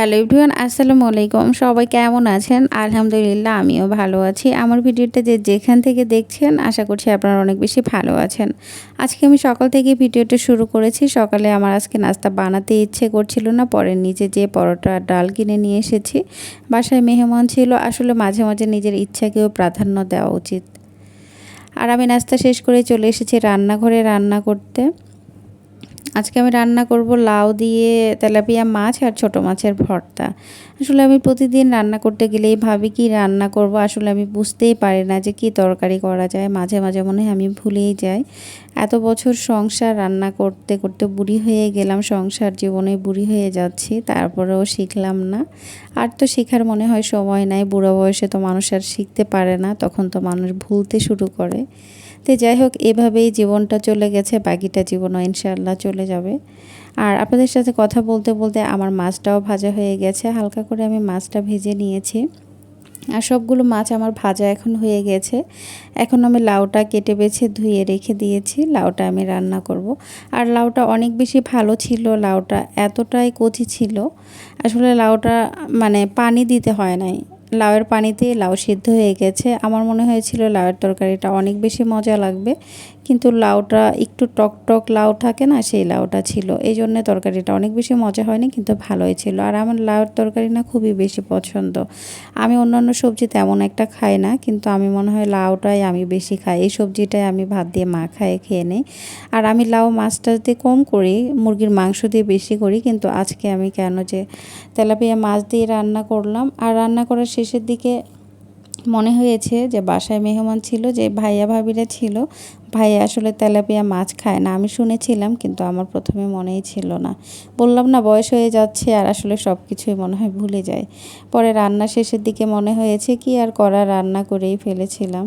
Hello everyone, আসসালামু আলাইকুম। সবাই কেমন আছেন? আলহামদুলিল্লাহ, আমিও ভালো আছি। আমার ভিডিওটা যে যেখান থেকে দেখছেন, আশা করছি আপনারা অনেক বেশি ভালো আছেন। আজকে আমি সকাল থেকে ভিডিওটা শুরু করেছি। সকালে আমার আজকে নাস্তা বানাতে ইচ্ছে করছিল না, পরে নিচে যে পরোটা, ডাল কিনে নিয়ে এসেছি। বাসায় মেহমান ছিল, আসলে মাঝে মাঝে নিজের ইচ্ছাকেও প্রাধান্য দেওয়া উচিত। আর আমি নাস্তা শেষ করে চলে এসেছি রান্নাঘরে রান্না করতে। আজকে আমি রান্না করব লাউ দিয়ে তেলাপিয়া মাছ আর ছোট মাছের ভর্তা। আসলে আমি প্রতিদিন রান্না করতে গেলেই ভাবি কি রান্না করব, আসলে আমি বুঝতেই পারি না যে কি তরকারি করা যায়। মাঝে মাঝে মনে হয় আমি ভুলেই যাই। এত বছর সংসার রান্না করতে করতে বুড়ি হয়ে গেলাম, সংসার জীবনে বুড়ি হয়ে যাচ্ছি, তারপরেও শিখলাম না। আর তো শেখার মনে হয় সময় নাই, বুড়ো বয়সে তো মানুষ আর শিখতে পারে না, তখন তো মানুষ ভুলতে শুরু করে। তো যাই হোক, এভাবেই জীবনটা চলে গেছে, বাকিটা জীবনও ইনশাল্লাহ চলে যাবে। আর আপনাদের সাথে কথা বলতে বলতে আমার মাছটাও ভাজা হয়ে গেছে। হালকা করে আমি মাছটা ভেজে নিয়েছি। আর সবগুলো মাছ আমার ভাজা এখন হয়ে গেছে। এখন আমি লাউটা কেটে বেছে ধুয়ে রেখে দিয়েছি। লাউটা আমি রান্না করব। আর লাউটা অনেক বেশি ভালো ছিল। লাউটা এতটাই কচি ছিল। আসলে লাউটা মানে পানি দিতে হয় নাই। লাউয়ের পানিতে লাউ সিদ্ধ হয়ে গেছে। আমার মনে হয়েছিল লাউয়ের তরকারিটা অনেক বেশি মজা লাগবে, কিন্তু লাউটা একটু টক টক লাউ থাকে না, সেই লাউটা ছিল। এই জন্য তরকারিটা অনেক বেশি মজা হয়নি, কিন্তু ভালোই ছিল। আর আমার লাউয়ের তরকারি না খুবই বেশি পছন্দ। আমি অন্যান্য সবজি তেমন একটা খাই না, কিন্তু আমি মনে হয় লাউটাই আমি বেশি খাই। এই সবজিটাই আমি ভাত দিয়ে মা খায়, খেয়ে নিই আর আমি লাউ মাছটা দিয়ে কম করি, মুরগির মাংস দিয়ে বেশি করি, কিন্তু আজকে আমি কেন যে তেলাপিয়া মাছ দিয়ে রান্না করলাম। আর রান্না করার শেষের দিকে মনে হয়েছে যে বাসায় মেহমান ছিল, যে ভাইয়া ভাবিরা ছিল, ভাইয়া আসলে তেলাপিয়া মাছ খায় না। আমি শুনেছিলাম, কিন্তু আমার প্রথমে মনেই ছিল না। বললাম, না, বয়স হয়ে যাচ্ছে আর আসলে সব কিছুই মনে হয় ভুলে যায়। পরে রান্না শেষের দিকে মনে হয়েছে কি আর করা রান্না করেই ফেলেছিলাম।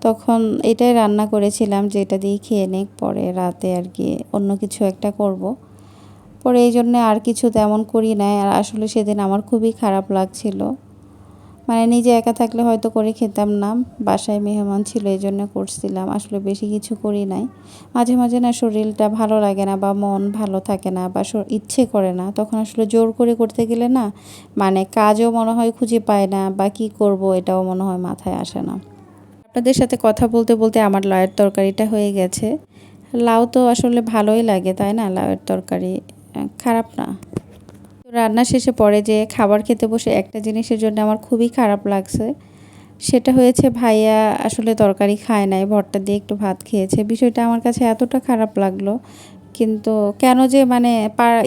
তখন এটাই রান্না করেছিলাম যে এটা দিয়ে খেয়ে নেক, পরে রাতে আর কি অন্য কিছু একটা করব। পরে এই জন্যে আর কিছু তেমন করি নাই। আর আসলে সেদিন আমার খুবই খারাপ লাগছিল। মানে নিজে একা থাকলে হয়তো করে খেতাম না, বাসায় মেহমান ছিল এই জন্য করছিলাম আসলে বেশি কিছু করি নাই। মাঝে মাঝে না শরীরটা ভালো লাগে না বা মন ভালো থাকে না বা ইচ্ছে করে না। তখন আসলে জোর করে করতে গেলে না মানে কাজও মনে হয় খুঁজে পায় না বা কি করব এটাও মনে হয় মাথায় আসে না। আপনাদের সাথে কথা বলতে বলতে আমার লাউয়ের তরকারিটা হয়ে গেছে। লাউ তো আসলে ভালোই লাগে, তাই না? লাউয়ের তরকারি খারাপ না। রান্না শেষে পরে যে খাবার খেতে বসে একটা জিনিসের জন্য আমার খুবই খারাপ লাগছে। সেটা হয়েছে ভাইয়া আসলে তরকারি খায় নাই, ভর্তা দিয়ে একটু ভাত খেয়েছে। বিষয়টা আমার কাছে এতটা খারাপ লাগল, কিন্তু কেন যে মানে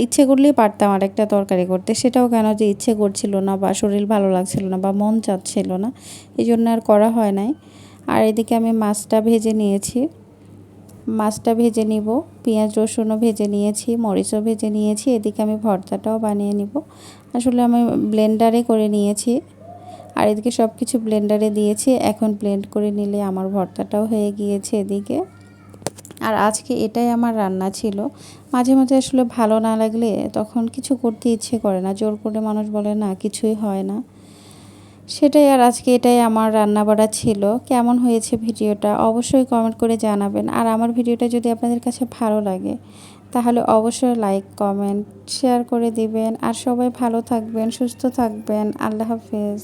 ইচ্ছে করলেই পারতাম আর একটা তরকারি করতে। সেটাও কেন যে ইচ্ছে করছিল না বা শরীর ভালো লাগছিল না বা মন চাচ্ছিল না এই জন্য আর করা হয় নাই। আর এদিকে আমি মাছটা ভেজে নিয়েছি। মাছটা ভেজে নিব, পেঁয়াজ, রসুনও ভেজে নিয়েছি, মরিচও ভেজে নিয়েছি, এদিকে আমি ভর্তাটাও বানিয়ে নিব। আসলে আমি ব্লেন্ডারে করে নিয়েছি, আর এদিকে সব কিছু ব্লেন্ডারে দিয়েছি, এখন ব্লেন্ড করে নিলে আমার ভর্তাটাও হয়ে গিয়েছে এদিকে। আর আজকে এটাই আমার রান্না ছিল। মাঝে মাঝে আসলে ভালো না লাগলে তখন কিছু করতে ইচ্ছে করে না, জোর করে মানুষ বলে না কিছুই হয় না। সেটাই আর আজকে এটাই আমার রান্না বাড়া ছিল। কেমন হয়েছে ভিডিওটা অবশ্যই কমেন্ট করে জানাবেন। আর আমার ভিডিওটা যদি আপনাদের কাছে ভালো লাগে, তাহলে অবশ্যই লাইক কমেন্ট শেয়ার করে দিবেন। আর সবাই ভালো থাকবেন, সুস্থ থাকবেন। আল্লাহ হাফেজ।